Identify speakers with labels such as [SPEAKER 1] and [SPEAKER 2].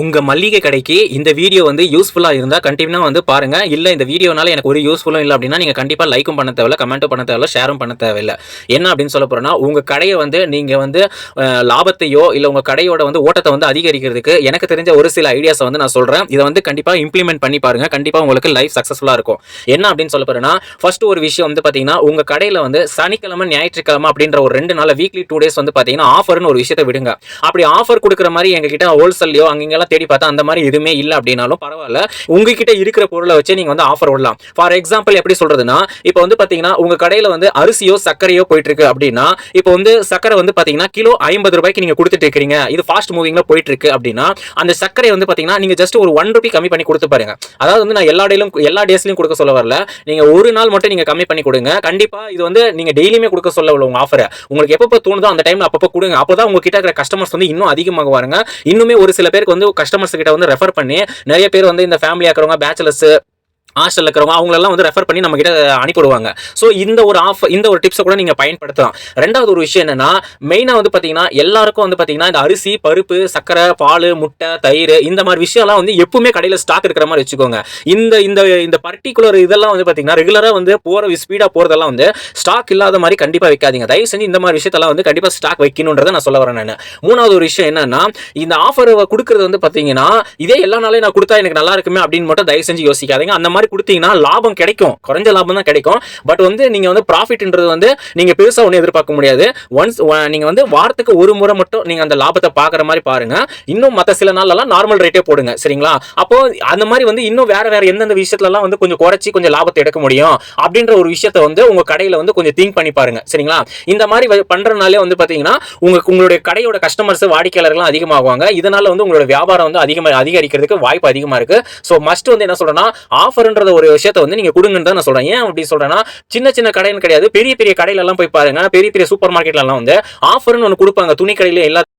[SPEAKER 1] உங்கள் மல்லிகை கடைக்கு இந்த வீடியோ வந்து யூஸ்ஃபுல்லாக இருந்தால் கண்டிப்பா வந்து பாருங்கள் இல்லை இந்த வீடியோனால எனக்கு ஒரு யூஸ்ஃபுல்லும் இல்லை அப்படின்னா நீங்கள் கண்டிப்பாக லைக்கும் பண்ண தேவையில்ல கமெண்ட்டும் பண்ண தேவையில்ல ஷேரும் பண்ண தேவையில்லை. என்ன அப்படின்னு சொல்ல போறேன்னா உங்கள் கடையை வந்து நீங்கள் வந்து லாபத்தையோ இல்லை உங்கள் கடையோட வந்து ஓட்டத்தை வந்து அதிகரிக்கிறதுக்கு எனக்கு தெரிஞ்ச ஒரு சில ஐடியாஸை வந்து நான் சொல்கிறேன் இதை வந்து கண்டிப்பாக இம்ப்ளிமெண்ட் பண்ணி பாருங்கள் கண்டிப்பாக உங்களுக்கு லைஃப் சக்ஸஸ்ஃபுல்லாக இருக்கும். என்ன அப்படின்னு சொல்ல போறேன்னா ஃபஸ்ட்டு ஒரு விஷயம் வந்து பார்த்தீங்கன்னா உங்கள் கடையில் வந்து சனிக்கிழமை ஞாயிற்றுக்கிழமை அப்படின்ற ஒரு ரெண்டு நாள் வீக்லி டூ டேஸ் வந்து பார்த்தீங்கன்னா ஆஃபர்னு ஒரு விஷயத்தை விடுங்க. அப்படி ஆஃபர் கொடுக்குற மாதிரி எங்ககிட்ட ஹோல்சேல்லையோ அங்கெல்லாம் தேடி பார்த்தா அந்த மாதிரி எதுவுமே இல்லை அப்படின்னாலும் பரவாயில்ல. உங்ககிட்ட இருக்கிற பொருளை வச்சு நீங்கள் வந்து ஆஃபர் விடலாம். ஃபார் எக்ஸாம்பிள் எப்படி சொல்றதுன்னா இப்போ வந்து பார்த்தீங்கன்னா உங்க கடையில் வந்து அரிசியோ சர்க்கரையோ போயிட்டு இருக்கு அப்படின்னா இப்போ வந்து சர்க்கரை வந்து பார்த்தீங்கன்னா கிலோ ஐம்பது ரூபாய்க்கு நீங்கள் கொடுத்துட்டு இருக்கிறீங்க. இது ஃபாஸ்ட் மூவிங்ல போயிட்டு இருக்கு அப்படின்னா அந்த சர்க்கரை வந்து பார்த்தீங்கன்னா நீங்கள் ஜஸ்ட் ஒரு ஒன் ருபி கம்மி பண்ணி கொடுத்து பாருங்க. அதாவது வந்து நான் எல்லா டேலும் எல்லா டேஸ்லையும் கொடுக்க சொல்ல வரல. நீங்கள் ஒரு நாள் மட்டும் நீங்கள் கம்மி பண்ணி கொடுங்க. கண்டிப்பாக இது வந்து நீங்கள் டெய்லியுமே கொடுக்க சொல்ல உள்ள உங்க ஆஃபர் உங்களுக்கு எப்பப்போ தோணுதோ அந்த டைம்ல அப்பப்போ கொடுங்க. அப்பதான் உங்ககிட்ட இருக்கிற கஸ்டமர்ஸ் வந்து இன்னும் அதிகமாக வாருங்க இன்னுமே ஒரு சில பேருக்கு வந்து கஸ்டமர்ஸ் கிட்ட வந்து ரெஃபர் பண்ணி நிறைய பேர் வந்து இந்த ஃபேமிலியா இருக்கிறவங்க பேச்சுலர்ஸ் ஹாஸ்டலில் இருக்கிறவங்க அவங்களெல்லாம் வந்து ரெஃபர் பண்ணி நம்ம கிட்ட அனுப்பிடுவாங்க ஸோ இந்த ஒரு ஆஃபர் இந்த ஒரு டிப்ஸை கூட நீங்கள் பயன்படுத்தலாம். ரெண்டாவது ஒரு விஷயம் என்னன்னா மெயினாக வந்து பார்த்தீங்கன்னா எல்லாருக்கும் வந்து பார்த்தீங்கன்னா இந்த அரிசி பருப்பு சர்க்கரை பால் முட்டை தயிர் இந்த மாதிரி விஷயம்லாம் வந்து எப்பவுமே கடையில் ஸ்டாக் இருக்கிற மாதிரி வச்சுக்கோங்க. இந்த இந்த இந்த பர்டிகுலர் இதெல்லாம் வந்து பார்த்தீங்கன்னா ரெகுலராக வந்து போகிற ஸ்பீடாக போகிறதெல்லாம் வந்து ஸ்டாக் இல்லாத மாதிரி கண்டிப்பாக வைக்காதீங்க. தயவு செஞ்சு இந்த மாதிரி விஷயத்தெல்லாம் வந்து கண்டிப்பாக ஸ்டாக் வைக்கணுன்றதை நான் சொல்ல வரேன் நான். மூணாவது ஒரு விஷயம் என்னன்னா இந்த ஆஃபர் கொடுக்குறது வந்து பார்த்தீங்கன்னா இதே எல்லா நாளையும் நான் கொடுத்தா எனக்கு நல்லா இருக்குமே அப்படின்னு மட்டும் தயவு செஞ்சு யோசிக்காதீங்க. அந்த மாதிரி கொடுத்தீங்கன்னா லாபம் கிடைக்கும். குறைஞ்ச லாபம் தான் கிடைக்கும். பட் வந்து நீங்கள் வந்து ப்ராஃபிட்ன்றது வந்து நீங்கள் பெருசாக ஒன்றும் எதிர்பார்க்க முடியாது. ஒன்ஸ் நீங்கள் வந்து வாரத்துக்கு ஒரு முறை மட்டும் நீங்கள் அந்த லாபத்தை பார்க்குற மாதிரி பாருங்க. இன்னும் மற்ற சில நாள்லாம் நார்மல் ரேட்டே போடுங்க. சரிங்களா? அப்போ அந்த மாதிரி வந்து இன்னும் வேற வேற எந்தெந்த விஷயத்துலலாம் வந்து கொஞ்சம் குறைச்சி கொஞ்சம் லாபத்தை எடுக்க முடியும் அப்படின்ற ஒரு விஷயத்த வந்து உங்க கடையில வந்து கொஞ்சம் திங்க் பண்ணி பாருங்க. சரிங்களா? இந்த மாதிரி பண்ணுறதுனாலே வந்து பாத்தீங்கன்னா உங்க உங்களுடைய கடையோட கஸ்டமர்ஸ் வாடிக்கையாளர்கள் அதிகமாகுவாங்க. இதனால வந்து உங்களோட வியாபாரம் வந்து அதிகமாக அதிகரிக்கிறதுக்கு வாய்ப்பு அதிகமா இருக்கு. ஸோ மஸ்ட் வந்து என்ன சொல்றேன்னா ஆஃபர்ன்ற ஒரு விஷயத்த வந்து நீங்க கொடுங்கன்னு தான் நான் சொல்றேன். ஏன் அப்படி சொல்றேன்னா சின்ன சின்ன கடைன்னு கிடையாது. பெரிய பெரிய கடையில எல்லாம் போய் பாருங்க. பெரிய பெரிய சூப்பர் மார்க்கெட்ல எல்லாம் வந்து ஆஃபர்னு ஒன்று கொடுப்பாங்க. துணி கடையில எல்லா